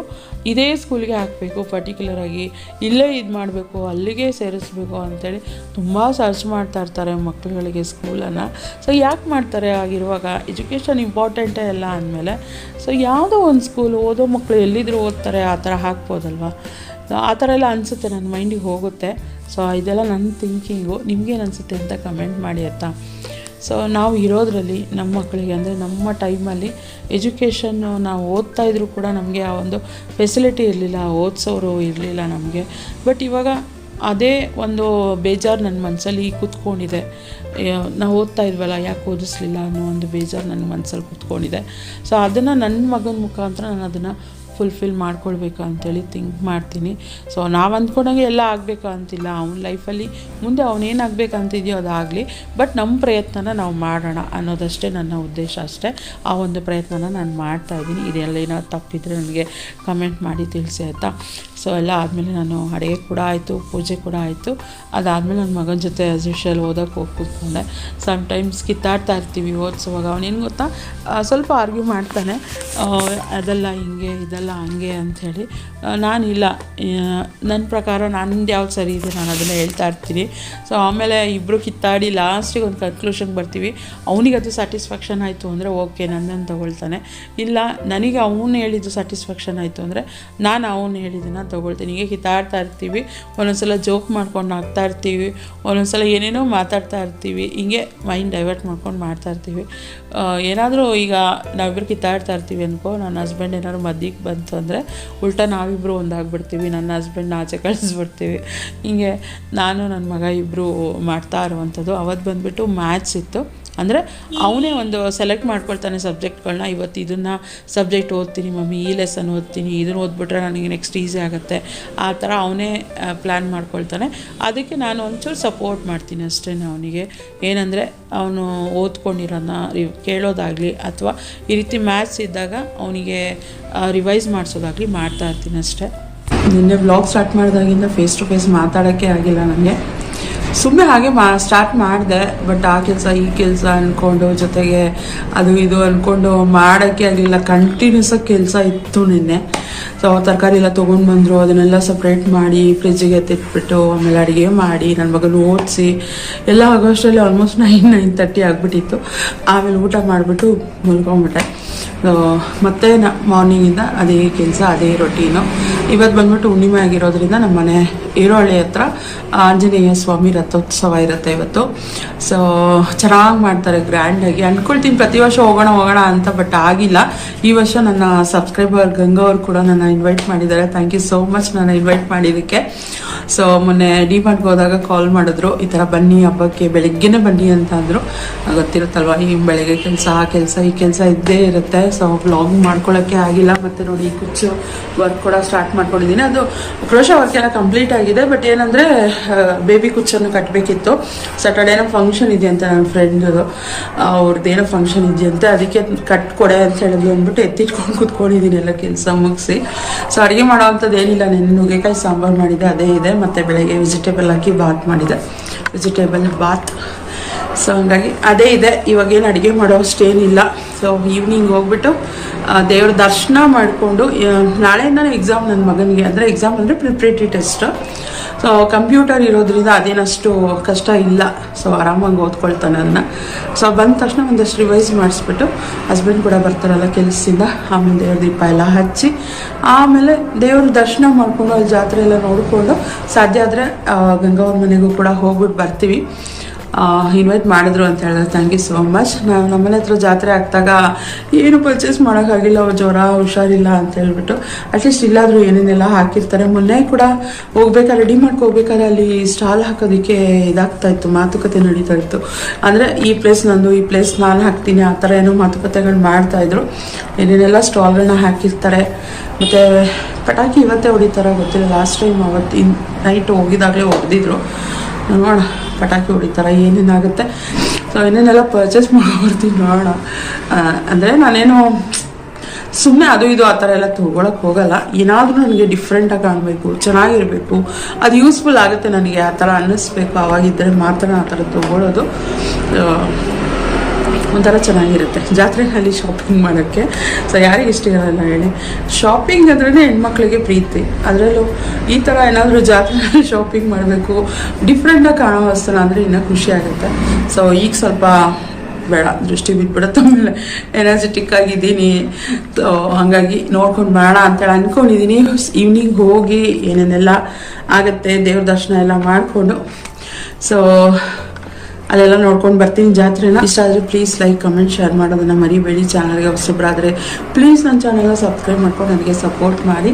Speaker 1: ಇದೇ ಸ್ಕೂಲ್ಗೆ ಹಾಕಬೇಕು ಪರ್ಟಿಕ್ಯುಲರಾಗಿ ಇಲ್ಲೇ ಇದು ಮಾಡಬೇಕು, ಅಲ್ಲಿಗೆ ಸೇರಿಸ್ಬೇಕು ಅಂತೇಳಿ ತುಂಬ ಸರ್ಚ್ ಮಾಡ್ತಾ ಇರ್ತಾರೆ ಮಕ್ಕಳುಗಳಿಗೆ ಸ್ಕೂಲನ್ನು ಸೊ ಯಾಕೆ ಮಾಡ್ತಾರೆ ಆಗಿರುವಾಗ ಎಜುಕೇಷನ್ ಇಂಪಾರ್ಟೆಂಟೇ ಅಲ್ಲ ಅಂದಮೇಲೆ ಸೊ ಯಾವುದೋ ಒಂದು ಸ್ಕೂಲ್ ಓದೋ ಮಕ್ಕಳು ಎಲ್ಲಿದ್ರು ಓದ್ತಾರೆ, ಆ ಥರ ಹಾಕ್ಬೋದಲ್ವಾ? ಆ ಥರ ಎಲ್ಲ ಅನಿಸುತ್ತೆ ನನ್ನ ಮೈಂಡಿಗೆ ಹೋಗುತ್ತೆ. ಸೊ ಇದೆಲ್ಲ ನನ್ನ ಥಿಂಕಿಂಗು ನಿಮ್ಗೇನು ಅನಿಸುತ್ತೆ ಅಂತ ಕಮೆಂಟ್ ಮಾಡಿ ಆಯಿತಾ? ಸೊ ನಾವು ಇರೋದರಲ್ಲಿ ನಮ್ಮ ಮಕ್ಕಳಿಗೆ ಅಂದರೆ ನಮ್ಮ ಟೈಮಲ್ಲಿ ಎಜುಕೇಷನ್ನು ನಾವು ಓದ್ತಾ ಇದ್ರೂ ಕೂಡ ನಮಗೆ ಆ ಒಂದು ಫೆಸಿಲಿಟಿ ಇರಲಿಲ್ಲ, ಓದಿಸೋರು ಇರಲಿಲ್ಲ ನಮಗೆ. ಬಟ್ ಇವಾಗ ಅದೇ ಒಂದು ಬೇಜಾರು ನನ್ನ ಮನಸ್ಸಲ್ಲಿ ಕೂತ್ಕೊಂಡಿದೆ. ನಾವು ಓದ್ತಾ ಇದ್ವಲ್ಲ, ಯಾಕೆ ಓದಿಸ್ಲಿಲ್ಲ ಅನ್ನೋ ಒಂದು ಬೇಜಾರು ನನ್ನ ಮನಸ್ಸಲ್ಲಿ ಕೂತ್ಕೊಂಡಿದೆ. ಸೊ ಅದನ್ನು ನನ್ನ ಮಗನ ಮುಖಾಂತರ ನಾನು ಅದನ್ನು ಫುಲ್ಫಿಲ್ ಮಾಡ್ಕೊಳ್ಬೇಕು ಅಂತೇಳಿ ಥಿಂಕ್ ಮಾಡ್ತೀನಿ. ಸೊ ನಾವು ಅಂದ್ಕೊಂಡಂಗೆ ಎಲ್ಲ ಆಗಬೇಕು ಅಂತಿಲ್ಲ ಅವ್ನ ಲೈಫಲ್ಲಿ ಮುಂದೆ ಅವನೇನಾಗಬೇಕಂತಿದೆಯೋ ಅದಾಗಲಿ. ಬಟ್ ನಮ್ಮ ಪ್ರಯತ್ನನ ನಾವು ಮಾಡೋಣ ಅನ್ನೋದಷ್ಟೇ ನನ್ನ ಉದ್ದೇಶ ಅಷ್ಟೇ. ಆ ಒಂದು ಪ್ರಯತ್ನನ ನಾನು ಮಾಡ್ತಾ ಇದ್ದೀನಿ. ಇದೆಲ್ಲ ಏನಾದ್ರು ತಪ್ಪಿದ್ರೆ ನನಗೆ ಕಮೆಂಟ್ ಮಾಡಿ ತಿಳಿಸಿ ಆಯಿತಾ? ಸೊ ಎಲ್ಲ ಆದಮೇಲೆ ನಾನು ಅಡುಗೆ ಕೂಡ ಆಯಿತು, ಪೂಜೆ ಕೂಡ ಆಯಿತು. ಅದಾದಮೇಲೆ ನನ್ನ ಮಗನ ಜೊತೆ ಆಸ್ ಯೂಶಲ್ ಓದೋಕ್ಕೆ ಹೋಗಿ ಕೂತ್ಕೊಂಡೆ ಸಮ್ಟೈಮ್ಸ್ ಕಿತ್ತಾಡ್ತಾ ಇರ್ತೀವಿ ಓದಿಸುವಾಗ. ಅವನೇನು ಗೊತ್ತಾ? ಸ್ವಲ್ಪ ಆರ್ಗ್ಯೂ ಮಾಡ್ತಾನೆ. ಅದೆಲ್ಲ ಹಿಂಗೆ, ಇದೆಲ್ಲ ಹಂಗೆ ಅಂಥೇಳಿ ನಾನಿಲ್ಲ. ನನ್ನ ಪ್ರಕಾರ ನಂದು ಯಾವ್ದು ಸರಿ ಇದೆ, ನಾನು ಅದನ್ನು ಹೇಳ್ತಾ ಇರ್ತೀನಿ. ಸೊ ಆಮೇಲೆ ಇಬ್ಬರು ಕಿತ್ತಾಡಿ ಲಾಸ್ಟಿಗೆ ಒಂದು ಕನ್ಕ್ಲೂಷನ್ಗೆ ಬರ್ತೀವಿ. ಅವನಿಗೆ ಅದು ಸ್ಯಾಟಿಸ್ಫ್ಯಾಕ್ಷನ್ ಆಯಿತು ಅಂದರೆ ಓಕೆ ನನ್ನನ್ನು ತೊಗೊಳ್ತಾನೆ. ಇಲ್ಲ, ನನಗೆ ಅವನು ಹೇಳಿದ್ದು ಸ್ಯಾಟಿಸ್ಫ್ಯಾಕ್ಷನ್ ಆಯಿತು ಅಂದರೆ ನಾನು ಅವನು ಹೇಳಿದ್ದನ್ನು ತೊಗೊಳ್ತೀನಿ. ಹೀಗೆ ಕಿತ್ತಾಡ್ತಾ ಇರ್ತೀವಿ. ಒಂದೊಂದ್ಸಲ ಜೋಕ್ ಮಾಡ್ಕೊಂಡು ಆಗ್ತಾ ಇರ್ತೀವಿ. ಒಂದೊಂದ್ಸಲ ಏನೇನೋ ಮಾತಾಡ್ತಾ ಇರ್ತೀವಿ. ಹಿಂಗೆ ಮೈಂಡ್ ಡೈವರ್ಟ್ ಮಾಡ್ಕೊಂಡು ಮಾಡ್ತಾ ಇರ್ತೀವಿ. ಏನಾದರೂ ಈಗ ನಾವಿಬ್ಬರು ಕಿತ್ತಾಡ್ತಾ ಇರ್ತೀವಿ ಅನ್ಕೋ, ನನ್ನ ಹಸ್ಬೆಂಡ್ ಏನಾದ್ರು ಮದ್ದಿಗೆ ಬಂತು ಅಂದರೆ ಉಲ್ಟಾ ನಾವಿಬ್ಬರು ಒಂದಾಗ್ಬಿಡ್ತೀವಿ, ನನ್ನ ಹಸ್ಬೆಂಡ್ನ ಆಚೆ ಕಳಿಸ್ಬಿಡ್ತೀವಿ. ಹೀಗೆ ನಾನು, ನನ್ನ ಮಗ ಇಬ್ಬರು ಮಾಡ್ತಾ ಇರುವಂಥದ್ದು. ಅವತ್ತು ಬಂದುಬಿಟ್ಟು ಮ್ಯಾಚ್ ಇತ್ತು. ಅಂದರೆ ಅವನೇ ಒಂದು ಸೆಲೆಕ್ಟ್ ಮಾಡ್ಕೊಳ್ತಾನೆ ಸಬ್ಜೆಕ್ಟ್ಗಳನ್ನ ಇವತ್ತು ಇದನ್ನು ಸಬ್ಜೆಕ್ಟ್ ಓದ್ತೀನಿ ಮಮ್ಮಿ, ಈ ಲೆಸನ್ ಓದ್ತೀನಿ, ಇದನ್ನು ಓದ್ಬಿಟ್ರೆ ನನಗೆ ನೆಕ್ಸ್ಟ್ ಈಸಿ ಆಗುತ್ತೆ. ಆ ಥರ ಅವನೇ ಪ್ಲ್ಯಾನ್ ಮಾಡ್ಕೊಳ್ತಾನೆ. ಅದಕ್ಕೆ ನಾನು ಒಂಚೂರು ಸಪೋರ್ಟ್ ಮಾಡ್ತೀನಿ ಅಷ್ಟೇ ಅವನಿಗೆ. ಏನಂದರೆ ಅವನು ಓದ್ಕೊಂಡಿರೋನ ಕೇಳೋದಾಗಲಿ ಅಥವಾ ಈ ರೀತಿ ಮ್ಯಾಥ್ಸ್ ಇದ್ದಾಗ ಅವನಿಗೆ ರಿವೈಸ್ ಮಾಡಿಸೋದಾಗಲಿ ಮಾಡ್ತಾ ಇರ್ತೀನಿ ಅಷ್ಟೇ. ನಿನ್ನೆ ವ್ಲಾಗ್ ಸ್ಟಾರ್ಟ್ ಮಾಡಿದಾಗಿಂದ ಫೇಸ್ ಟು ಫೇಸ್ ಮಾತಾಡೋಕ್ಕೆ ಆಗಿಲ್ಲ ನನಗೆ ಸುಮ್ಮನೆ ಹಾಗೆ ಮಾ ಸ್ಟಾರ್ಟ್ ಮಾಡಿದೆ ಬಟ್ ಆ ಕೆಲಸ, ಈ ಕೆಲಸ ಅಂದ್ಕೊಂಡು ಜೊತೆಗೆ ಅದು ಇದು ಅಂದ್ಕೊಂಡು ಮಾಡೋಕ್ಕೆ ಆಗಲಿಲ್ಲ ಕಂಟಿನ್ಯೂಸ್ ಆಗಿ ಕೆಲಸ ಇತ್ತು ನಿನ್ನೆ. ಸೊ ತರಕಾರಿ ಎಲ್ಲ ತೊಗೊಂಡು ಬಂದರು, ಅದನ್ನೆಲ್ಲ ಸಪ್ರೇಟ್ ಮಾಡಿ ಫ್ರಿಜ್ಜಿಗೆ ಎತ್ತಿಟ್ಬಿಟ್ಟು, ಆಮೇಲೆ ಅಡುಗೆ ಮಾಡಿ ನನ್ನ ಮಗನ ಓದಿಸಿ, ಎಲ್ಲ ಆಗೋಷ್ಟರಲ್ಲಿ ಆಲ್ಮೋಸ್ಟ್ ನೈನ್ ನೈನ್ ತರ್ಟಿ ಆಗಿಬಿಟ್ಟಿತ್ತು. ಆಮೇಲೆ ಊಟ ಮಾಡಿಬಿಟ್ಟು ಮಲ್ಕೊಂಬಿಟ್ಟೆ. ಮತ್ತೆ ನ ಮಾರ್ನಿಂಗಿಂದ ಅದೇ ಕೆಲಸ, ಅದೇ ರೊಟೀನು ಇವತ್ತು ಬಂದ್ಬಿಟ್ಟು ಹುಣ್ಣಿಮೆ ಆಗಿರೋದ್ರಿಂದ ನಮ್ಮ ಮನೆ ಈರೋಹಳ್ಳಿ ಹತ್ರ ಆಂಜನೇಯ ಸ್ವಾಮಿ ರಥೋತ್ಸವ ಇರುತ್ತೆ ಇವತ್ತು. ಸೊ ಚೆನ್ನಾಗಿ ಮಾಡ್ತಾರೆ ಗ್ರ್ಯಾಂಡಾಗಿ ಅಂದ್ಕೊಳ್ತೀನಿ ಪ್ರತಿ ವರ್ಷ ಹೋಗೋಣ ಹೋಗೋಣ ಅಂತ ಬಟ್ ಆಗಿಲ್ಲ. ಈ ವರ್ಷ ನನ್ನ ಸಬ್ಸ್ಕ್ರೈಬರ್ ಗಂಗಾ ಅವ್ರು ಕೂಡ ನನ್ನ ಇನ್ವೈಟ್ ಮಾಡಿದ್ದಾರೆ. ಥ್ಯಾಂಕ್ ಯು ಸೋ ಮಚ್ ನನ್ನ ಇನ್ವೈಟ್ ಮಾಡಿದ್ದಕ್ಕೆ. ಸೊ ಮೊನ್ನೆ ಡಿ ಮಾರ್ಟ್ಗೆ ಹೋದಾಗ ಕಾಲ್ ಮಾಡಿದ್ರು. ಈ ಥರ ಬನ್ನಿ ಹಬ್ಬಕ್ಕೆ, ಬೆಳಗ್ಗೆನೇ ಬನ್ನಿ ಅಂತ ಅಂದರು. ಗೊತ್ತಿರುತ್ತಲ್ವ, ಈ ಬೆಳಗ್ಗೆ ಕೆಲಸ, ಆ ಕೆಲಸ, ಈ ಕೆಲಸ ಇದ್ದೇ ಇರುತ್ತೆ. ಸೊ ವ್ಲಾಗ್ ಮಾಡ್ಕೊಳ್ಳೋಕ್ಕೆ ಆಗಿಲ್ಲ. ಮತ್ತು ನೋಡಿ ಕುಚ್ಚು ವರ್ಕ್ ಕೂಡ ಸ್ಟಾರ್ಟ್ ಮಾಡ್ಕೊಂಡಿದ್ದೀನಿ. ಅದು ಕ್ರೋಶ ವರ್ಕ್ ಎಲ್ಲ ಕಂಪ್ಲೀಟ್ ಆಗಿದೆ. ಬಟ್ ಏನಂದರೆ ಬೇಬಿ ಕುಚ್ಚನ್ನು ಕಟ್ಟಬೇಕಿತ್ತು ಸ್ಯಾಟರ್ಡೇನೋ ಫಂಕ್ಷನ್ ಇದೆಯಂತೆ ನನ್ನ ಫ್ರೆಂಡ್ದು ಅವ್ರದ್ದೇನೋ ಫಂಕ್ಷನ್ ಇದೆಯಂತೆ ಅದಕ್ಕೆ ಕಟ್ಕೊಡೆ ಅಂತ ಹೇಳಿದ್ರು ಅಂದ್ಬಿಟ್ಟು ಎತ್ತಿಟ್ಕೊಂಡು ಕೂತ್ಕೊಂಡಿದ್ದೀನಿ ಎಲ್ಲ ಕೆಲಸ ಮುಗಿಸಿ. ಸೊ ಅಡುಗೆ ಮಾಡೋ ಅಂಥದ್ದು ಏನಿಲ್ಲ. ನೆನ್ನೆ ನುಗ್ಗೆಕಾಯಿ ಸಾಂಬಾರು ಮಾಡಿದೆ. ಅದೇ ಇದೆ. ಮತ್ತು ಬೆಳಗ್ಗೆ ವೆಜಿಟೇಬಲ್ ಹಾಕಿ ಬಾತ್ ಮಾಡಿದೆ. ವೆಜಿಟೇಬಲ್ ಬಾತ್ ಸೊ ಹಂಗಾಗಿ ಅದೇ ಇದೆ. ಇವಾಗ ಏನು ಅಡುಗೆ ಮಾಡೋ ಅಷ್ಟೇನಿಲ್ಲ ಸೊ ಈವ್ನಿಂಗ್ ಹೋಗ್ಬಿಟ್ಟು ದೇವ್ರ ದರ್ಶನ ಮಾಡಿಕೊಂಡು ನಾಳೆಯಿಂದ ಎಕ್ಸಾಮ್ ನನ್ನ ಮಗನಿಗೆ. ಅಂದರೆ ಎಕ್ಸಾಮ್ ಅಂದರೆ ಪ್ರಿಪ್ರೇಟರಿ ಟೆಸ್ಟ್ ಸೊ ಕಂಪ್ಯೂಟರ್ ಇರೋದ್ರಿಂದ ಅದೇನಷ್ಟು ಕಷ್ಟ ಇಲ್ಲ. ಸೊ ಆರಾಮಾಗಿ ಓದ್ಕೊಳ್ತಾನೆ ಅದನ್ನ ಸೊ ಬಂದ ತಕ್ಷಣ ಒಂದಷ್ಟು ರಿವೈಸ್ ಮಾಡಿಸ್ಬಿಟ್ಟು ಹಸ್ಬೆಂಡ್ ಕೂಡ ಬರ್ತಾರಲ್ಲ ಕೆಲಸದಿಂದ, ಆಮೇಲೆ ದೇವ್ರ ದೀಪ ಎಲ್ಲ ಹಚ್ಚಿ, ಆಮೇಲೆ ದೇವ್ರ ದರ್ಶನ ಮಾಡಿಕೊಂಡು ಅಲ್ಲಿ ಜಾತ್ರೆ ಎಲ್ಲ ನೋಡಿಕೊಂಡು, ಸಾಧ್ಯ ಆದರೆ ಗಂಗಾವ್ರ ಮನೆಗೂ ಕೂಡ ಹೋಗ್ಬಿಟ್ಟು ಬರ್ತೀವಿ. ಇನ್ವೈಟ್ ಮಾಡಿದ್ರು ಅಂತ ಹೇಳಿದ್ರೆ. ಥ್ಯಾಂಕ್ ಯು ಸೋ ಮಚ್ ನಾವು ನಮ್ಮನೆ ಹತ್ರ ಜಾತ್ರೆ ಆಗ್ದಾಗ ಏನು ಪರ್ಚೇಸ್ ಮಾಡೋಕ್ಕಾಗಿಲ್ಲ ಅವ್ರು ಜ್ವರ ಹುಷಾರಿಲ್ಲ ಅಂತ ಹೇಳ್ಬಿಟ್ಟು ಅಟ್ಲೀಸ್ಟ್ ಇಲ್ಲಾದರೂ ಏನೇನೆಲ್ಲ ಹಾಕಿರ್ತಾರೆ. ಮೊನ್ನೆ ಕೂಡ ಹೋಗ್ಬೇಕಾದ್ರೆ ರೆಡಿ ಮಾಡ್ಕೋಬೇಕಾದ್ರೆ ಅಲ್ಲಿ ಸ್ಟಾಲ್ ಹಾಕೋದಕ್ಕೆ ಇದಾಗ್ತಾ ಇತ್ತು. ಮಾತುಕತೆ ನಡೀತಾ ಇತ್ತು. ಅಂದರೆ ಈ ಪ್ಲೇಸ್ ನಂದು, ಈ ಪ್ಲೇಸ್ ನಾನು ಹಾಕ್ತೀನಿ, ಆ ಥರ ಏನೋ ಮಾತುಕತೆಗಳು ಮಾಡ್ತಾ ಇದ್ರು. ಏನೇನೆಲ್ಲ ಸ್ಟಾಲ್ಗಳನ್ನ ಹಾಕಿರ್ತಾರೆ. ಮತ್ತು ಪಟಾಕಿ ಇವತ್ತೇ ಹೊಡಿತಾರ ಗೊತ್ತಿಲ್ಲ. ಲಾಸ್ಟ್ ಟೈಮ್ ಅವತ್ತು ನೈಟ್ ಹೋಗಿದಾಗಲೇ ಹೊಡೆದಿದ್ರು. ನೋಡೋಣ. ಪಟಾಕಿ ಹೊಡಿತಾರ ಏನೇನಾಗುತ್ತೆ? ಸೊ ಏನೇನೆಲ್ಲ ಪರ್ಚೇಸ್ ಮಾಡ್ಬಿಡ್ತೀನಿ ನೋಡೋಣ. ಅಂದರೆ ನಾನೇನು ಸುಮ್ಮನೆ ಅದು ಇದು ಆ ಥರ ಎಲ್ಲ ತೊಗೊಳಕ್ಕೆ ಹೋಗಲ್ಲ. ಏನಾದರೂ ನನಗೆ ಡಿಫ್ರೆಂಟಾಗಿ ಕಾಣಬೇಕು ಚೆನ್ನಾಗಿರಬೇಕು ಅದು ಯೂಸ್ಫುಲ್ ಆಗುತ್ತೆ ನನಗೆ ಆ ಥರ ಅನ್ನಿಸ್ಬೇಕು. ಆವಾಗಿದ್ದರೆ ಮಾತ್ರ ಆ ಥರ ತೊಗೊಳೋದು. ಆ, ಒಂಥರ ಚೆನ್ನಾಗಿರುತ್ತೆ. ಜಾತ್ರೆನಲ್ಲಿ ಶಾಪಿಂಗ್ ಮಾಡೋಕ್ಕೆ. ಸೊ ಯಾರಿಗೆ ಇಷ್ಟ ಇರೋಲ್ಲ ಹೇಳಿ. ಶಾಪಿಂಗ್ ಅಂದ್ರೆ ಹೆಣ್ಮಕ್ಳಿಗೆ ಪ್ರೀತಿ. ಅದರಲ್ಲೂ ಈ ಥರ ಏನಾದರೂ ಜಾತ್ರೆನಲ್ಲಿ ಶಾಪಿಂಗ್ ಮಾಡಬೇಕು. ಡಿಫ್ರೆಂಟಾಗಿ ಕಾಣೋ ವಸ್ತುನ ಅಂದರೆ ಇನ್ನೂ ಖುಷಿ ಆಗುತ್ತೆ. ಸೊ ಈಗ ಸ್ವಲ್ಪ ಬೇಡ, ದೃಷ್ಟಿ ಬಿಟ್ಬಿಡುತ್ತೆ ಆಮೇಲೆ ಎನರ್ಜೆಟಿಕ್ ಆಗಿದ್ದೀನಿ. ಹಾಗಾಗಿ ನೋಡ್ಕೊಂಡು ಬರೋಣ ಅಂತೇಳಿ ಅಂದ್ಕೊಂಡಿದ್ದೀನಿ ಈವ್ನಿಂಗ್ ಹೋಗಿ ಏನೇನೆಲ್ಲ ಆಗುತ್ತೆ, ದೇವ್ರ ದರ್ಶನ ಎಲ್ಲ ಮಾಡಿಕೊಂಡು. ಸೊ ಅಲ್ಲೆಲ್ಲ ನೋಡ್ಕೊಂಡು ಬರ್ತೀನಿ. ಜಾತ್ರೆನ ಇಷ್ಟ ಆದರೆ ಪ್ಲೀಸ್ ಲೈಕ್ ಕಮೆಂಟ್ ಶೇರ್ ಮಾಡೋದನ್ನ ಮರಿಬೇಡಿ. ಚಾನಲ್ಗೆ ಹೊಸಬ್ರಾದರೆ ಪ್ಲೀಸ್ ನನ್ನ ಚಾನಲ್ನ ಸಬ್ಸ್ಕ್ರೈಬ್ ಮಾಡ್ಕೊಂಡು ನನಗೆ ಸಪೋರ್ಟ್ ಮಾಡಿ.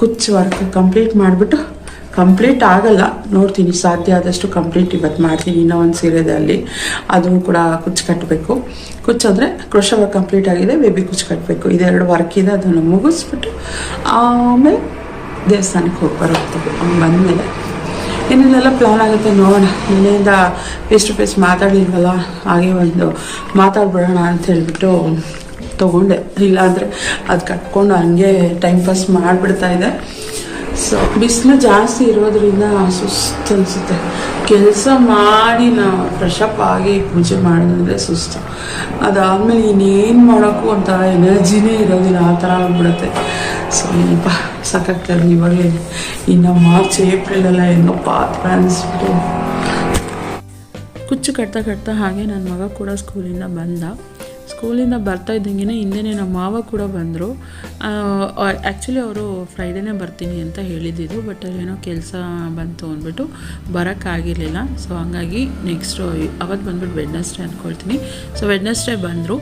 Speaker 1: ಕುಚ್ ವರ್ಕ್ ಕಂಪ್ಲೀಟ್ ಮಾಡಿಬಿಟ್ಟು ಕಂಪ್ಲೀಟ್ ಆಗಲ್ಲ. ನೋಡ್ತೀನಿ, ಸಾಧ್ಯ ಆದಷ್ಟು ಕಂಪ್ಲೀಟ್ ಇವತ್ತು ಮಾಡ್ತೀನಿ. ಇನ್ನೂ ಒಂದು ಸೀರೆದಲ್ಲಿ ಅದು ಕೂಡ ಕುಚ್ಚು ಕೂಡ ಕುಚ್ಚು ಕಟ್ಟಬೇಕು ಕ್ರೋಶ ವರ್ಕ್ ಕಂಪ್ಲೀಟ್ ಆಗಿದೆ ಬೇಬಿ ಕುಚ್ಚು ಕಟ್ಟಬೇಕು ಇದೆರಡು ವರ್ಕ್ ಇದೆ, ಅದನ್ನು ಮುಗಿಸ್ಬಿಟ್ಟು ಆಮೇಲೆ ದೇವಸ್ಥಾನಕ್ಕೆ ಹೋಗಿ ಬರುತ್ತೆ ಅವ್ನು ಬಂದಮೇಲೆ ಏನೇನೆಲ್ಲ ಪ್ಲ್ಯಾನ್ ಆಗುತ್ತೆ ನೋಡೋಣ. ನಿನ್ನೆಯಿಂದ ಫೇಸ್ ಟು ಫೇಸ್ ಮಾತಾಡಲಿಲ್ವಲ್ಲ? ಹಾಗೆ ಒಂದು ಮಾತಾಡ್ಬಿಡೋಣ ಅಂತ ಹೇಳ್ಬಿಟ್ಟು ತೊಗೊಂಡೆ. ಇಲ್ಲಾಂದರೆ ಅದು ಕಟ್ಕೊಂಡು ಹಂಗೆ ಟೈಮ್ ಪಾಸ್ ಮಾಡಿಬಿಡ್ತಾ ಇದೆ. ಸೊ ಬಿಸಿಲು ಜಾಸ್ತಿ ಇರೋದ್ರಿಂದ ಸುಸ್ತು ಅನಿಸುತ್ತೆ. ಕೆಲಸ ಮಾಡಿ ನಾವು ಫ್ರೆಶ್ ಅಪ್ ಆಗಿ ಪೂಜೆ ಮಾಡಿದ್ರೆ ಸುಸ್ತು. ಅದಾದಮೇಲೆ ಇನ್ನೇನು ಮಾಡೋಕ್ಕೂ ಒಂಥರ ಎನರ್ಜಿನೇ ಇರೋದಿಲ್ಲ, ಆ ಥರ ಆಗ್ಬಿಡುತ್ತೆ. ಸೊ ಏನಪ್ಪ ಸಾಕಾಗ್ತಾರೆ ಇವಾಗಲೇ ಇನ್ನು ಮಾರ್ಚ್, ಏಪ್ರಿಲೆಲ್ಲ ಏನಪ್ಪ ಆ ಅನಿಸ್ಬಿಟ್ಟು ಕುಚ್ಚು ಕಟ್ತಾ ಕಟ್ತಾ ಹಾಗೆ ನನ್ನ ಮಗ ಕೂಡ ಸ್ಕೂಲಿಂದ ಬಂದ. ಸ್ಕೂಲಿಂದ ಬರ್ತಾ ಇದ್ದಂಗೆ ಹಿಂದೆನೇ ನಮ್ಮ ಮಾವ ಕೂಡ ಬಂದರು. ಆ್ಯಕ್ಚುಲಿ ಅವರು ಫ್ರೈಡೇನೇ ಬರ್ತೀನಿ ಅಂತ ಹೇಳಿದ್ದಿದ್ದು ಬಟ್ ಏನೋ ಕೆಲಸ ಬಂತು ಅಂದ್ಬಿಟ್ಟು ಬರೋಕ್ಕಾಗಿರಲಿಲ್ಲ. ಸೊ ಹಂಗಾಗಿ ನೆಕ್ಸ್ಟು ಅವತ್ತು ಬಂದ್ಬಿಟ್ಟು ವೆಡ್ನೆಸ್ಡೇ ಅಂದ್ಕೊಳ್ತೀನಿ ಸೊ ವೆಡ್ನೆಸ್ಡೇ ಬಂದರು.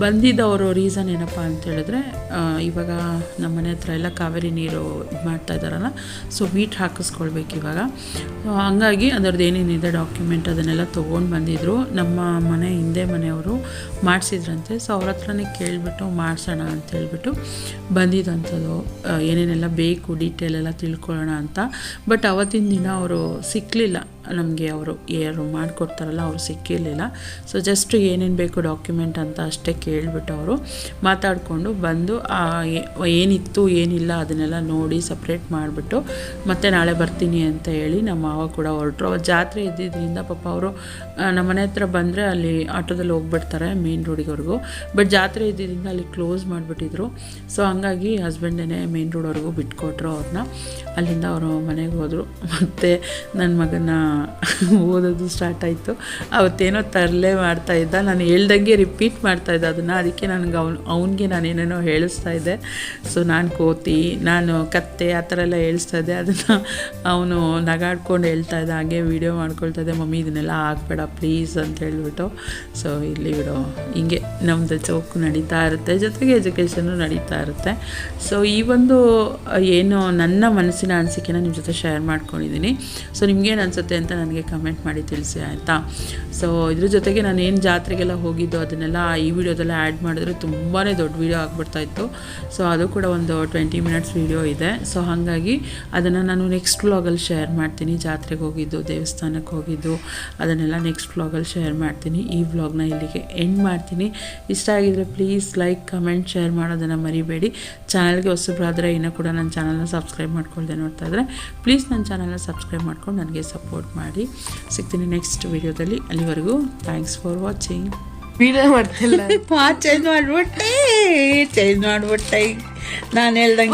Speaker 1: ಬಂದಿದ್ದವರು ರೀಸನ್ ಏನಪ್ಪ ಅಂತ ಹೇಳಿದ್ರೆ ಆ, ಇವಾಗ ನಮ್ಮ ಮನೆ ಹತ್ರ ಎಲ್ಲ ಕಾವೇರಿ ನೀರು ಇದು ಮಾಡ್ತಾ ಇದ್ದಾರಲ್ಲ ಸೊ ವೀಟ್ ಹಾಕಿಸ್ಕೊಳ್ಬೇಕು ಇವಾಗ. ಹಂಗಾಗಿ ಅದರದ್ದು ಏನೇನಿದೆ ಡಾಕ್ಯುಮೆಂಟ್ ಅದನ್ನೆಲ್ಲ ತೊಗೊಂಡು ಬಂದಿದ್ರು. ನಮ್ಮ ಮನೆ ಹಿಂದೆ ಮನೆಯವರು ಮಾಡಿಸಿದ್ರಂತೆ ಸೊ ಅವ್ರ ಹತ್ರನೇ ಕೇಳಿಬಿಟ್ಟು ಮಾಡಿಸೋಣ ಅಂತ ಹೇಳ್ಬಿಟ್ಟು ಬಂದಿದ್ದಂಥದ್ದು. ಏನೇನೆಲ್ಲ ಬೇಕು ಡೀಟೇಲ್ ಎಲ್ಲ ತಿಳ್ಕೊಳ್ಳೋಣ ಅಂತ. ಬಟ್ ಅವತ್ತಿನ ದಿನ ಅವರು ಸಿಕ್ಕಲಿಲ್ಲ ನಮಗೆ ಅವರು ಯಾರು ಮಾಡಿಕೊಡ್ತಾರಲ್ಲ, ಅವರು ಸಿಕ್ಕಿರಲಿಲ್ಲ. ಸೊ ಜಸ್ಟ್ ಏನೇನು ಬೇಕು ಡಾಕ್ಯುಮೆಂಟ್ ಅಂತ ಅಷ್ಟೇ ಕೇಳಿಬಿಟ್ಟು ಅವರು ಮಾತಾಡಿಕೊಂಡು ಬಂದು ಏನಿತ್ತು, ಏನಿಲ್ಲ ಅದನ್ನೆಲ್ಲ ನೋಡಿ ಸಪ್ರೇಟ್ ಮಾಡಿಬಿಟ್ಟು, ಮತ್ತೆ ನಾಳೆ ಬರ್ತೀನಿ ಅಂತ ಹೇಳಿ ನಮ್ಮ ಮಾವ ಕೂಡ ಹೊರಟ್ರು. ಅವ್ರು ಜಾತ್ರೆ ಇದ್ದಿದ್ದರಿಂದ ಪಾಪ ಅವರು ನಮ್ಮ ಮನೆ ಹತ್ರ ಬಂದರೆ ಅಲ್ಲಿ ಆಟೋದಲ್ಲಿ ಹೋಗ್ಬಿಡ್ತಾರೆ ಮೇನ್ ರೋಡಿವರೆಗೂ ಬಟ್ ಜಾತ್ರೆ ಇದ್ದಿದ್ದರಿಂದ ಅಲ್ಲಿ ಕ್ಲೋಸ್ ಮಾಡಿಬಿಟ್ಟಿದ್ರು. ಸೊ ಹಂಗಾಗಿ ಹಸ್ಬೆಂಡೇ ಮೇನ್ ರೋಡ್ವರೆಗೂ ಬಿಟ್ಕೊಟ್ರು ಅವ್ರನ್ನ. ಅಲ್ಲಿಂದ ಅವರು ಮನೆಗೆ ಹೋದರು. ಮತ್ತು ನನ್ನ ಮಗನ ಓದೋದು ಸ್ಟಾರ್ಟ್ ಆಯಿತು. ಅವತ್ತೇನೋ ತರಲೆ ಮಾಡ್ತಾ ಇದ್ದ. ನಾನು ಹೇಳ್ದಂಗೆ ರಿಪೀಟ್ ಮಾಡ್ತಾ ಇದ್ದ ಅದನ್ನು. ಅದಕ್ಕೆ ನನಗೆ ಅವ್ನು ನಾನು ನಾನೇನೇನೋ ಹೇಳಿಸ್ತಾ ಇದ್ದೆ. ಸೊ ನಾನು ಕೋತಿ, ನಾನು ಕತ್ತೆ, ಆ ಥರ ಎಲ್ಲ ಹೇಳಿಸ್ತಾ ಇದ್ದೆ. ಅದನ್ನು ಅವನು ನಗಾಡ್ಕೊಂಡು ಹೇಳ್ತಾ ಇದ್ದ. ಹಾಗೆ ವೀಡಿಯೋ ಮಾಡ್ಕೊಳ್ತಾ ಇದ್ದೆ. ಮಮ್ಮಿ, ಇದನ್ನೆಲ್ಲ ಹಾಕ್ಬೇಡ ಪ್ಲೀಸ್ ಅಂತ ಹೇಳ್ಬಿಟ್ಟು. ಸೊ ಇಲ್ಲಿ ಬಿಡು. ಹಿಂಗೆ ನಮ್ಮದು ಚೌಕು ನಡೀತಾ ಇರುತ್ತೆ. ಜೊತೆಗೆ ಎಜುಕೇಷನ್ನು ನಡೀತಾ ಇರುತ್ತೆ. ಸೊ ಈ ಒಂದು ಏನು ನನ್ನ ಮನಸ್ಸಿನ ಅನಿಸಿಕೆನ ನಿಮ್ಮ ಜೊತೆ ಶೇರ್ ಮಾಡ್ಕೊಂಡಿದ್ದೀನಿ ಸೊ ನಿಮ್ಗೇನು ಅನಿಸುತ್ತೆ ಅಂತ ನನಗೆ ಕಮೆಂಟ್ ಮಾಡಿ ತಿಳಿಸಿ, ಆಯಿತಾ? ಸೊ ಇದ್ರ ಜೊತೆಗೆ ನಾನು ಏನು ಜಾತ್ರೆಗೆಲ್ಲ ಹೋಗಿದ್ದು ಅದನ್ನೆಲ್ಲ ಈ ವಿಡಿಯೋದೆಲ್ಲ ಆ್ಯಡ್ ಮಾಡಿದ್ರೆ ತುಂಬಾ ದೊಡ್ಡ ವೀಡಿಯೋ ಆಗಿಬಿಡ್ತಾಯಿತ್ತು ಇತ್ತು. ಸೊ ಅದು ಕೂಡ ಒಂದು ಟ್ವೆಂಟಿ ಮಿನಿಟ್ಸ್ ವೀಡಿಯೋ ಇದೆ. ಸೊ ಹಾಗಾಗಿ ಅದನ್ನು ನಾನು ನೆಕ್ಸ್ಟ್ ವ್ಲಾಗಲ್ಲಿ ಶೇರ್ ಮಾಡ್ತೀನಿ. ಜಾತ್ರೆಗೆ ಹೋಗಿದ್ದು, ದೇವಸ್ಥಾನಕ್ಕೆ ಹೋಗಿದ್ದು, ಅದನ್ನೆಲ್ಲ ನೆಕ್ಸ್ಟ್ ವ್ಲಾಗಲ್ಲಿ ಶೇರ್ ಮಾಡ್ತೀನಿ. ಈ ವ್ಲಾಗ್ನ ಇಲ್ಲಿಗೆ ಎಂಡ್ ಮಾಡ್ತೀನಿ. ಇಷ್ಟ ಆಗಿದ್ರೆ ಪ್ಲೀಸ್ ಲೈಕ್ ಕಮೆಂಟ್ ಶೇರ್ ಮಾಡೋದನ್ನು ಮರಿಬೇಡಿ. ಚಾನಲ್ಗೆ ಹೊಸಬ್ರಾದರೆ ಇನ್ನೂ ಕೂಡ ನನ್ನ ಚಾನಲ್ನ ಸಬ್ಸ್ಕ್ರೈಬ್ ಮಾಡ್ಕೊಳ್ದೆ ನೋಡ್ತಾ ಇದ್ದರೆ ಪ್ಲೀಸ್ ನನ್ನ ಚಾನಲ್ನ ಸಬ್ಸ್ಕ್ರೈಬ್ ಮಾಡ್ಕೊಂಡು ನನಗೆ ಸಪೋರ್ಟ್ ಮಾಡಿ ಸಿಗ್ತೀನಿ ನೆಕ್ಸ್ಟ್ ವಿಡಿಯೋದಲ್ಲಿ ಅಲ್ಲಿವರೆಗೂ ಥ್ಯಾಂಕ್ಸ್ ಫಾರ್ ವಾಚಿಂಗ್
Speaker 3: ವಿಡಿಯೋ ಮಾಡ್ತಿಲ್ಲ.
Speaker 1: ಚೇಂಜ್ ಮಾಡ್ಬಿಟ್ಟೆ? ಚೇಂಜ್ ಮಾಡ್ಬಿಟ್ಟೆ. ನಾನು ಹೇಳ್ದಂಗೆ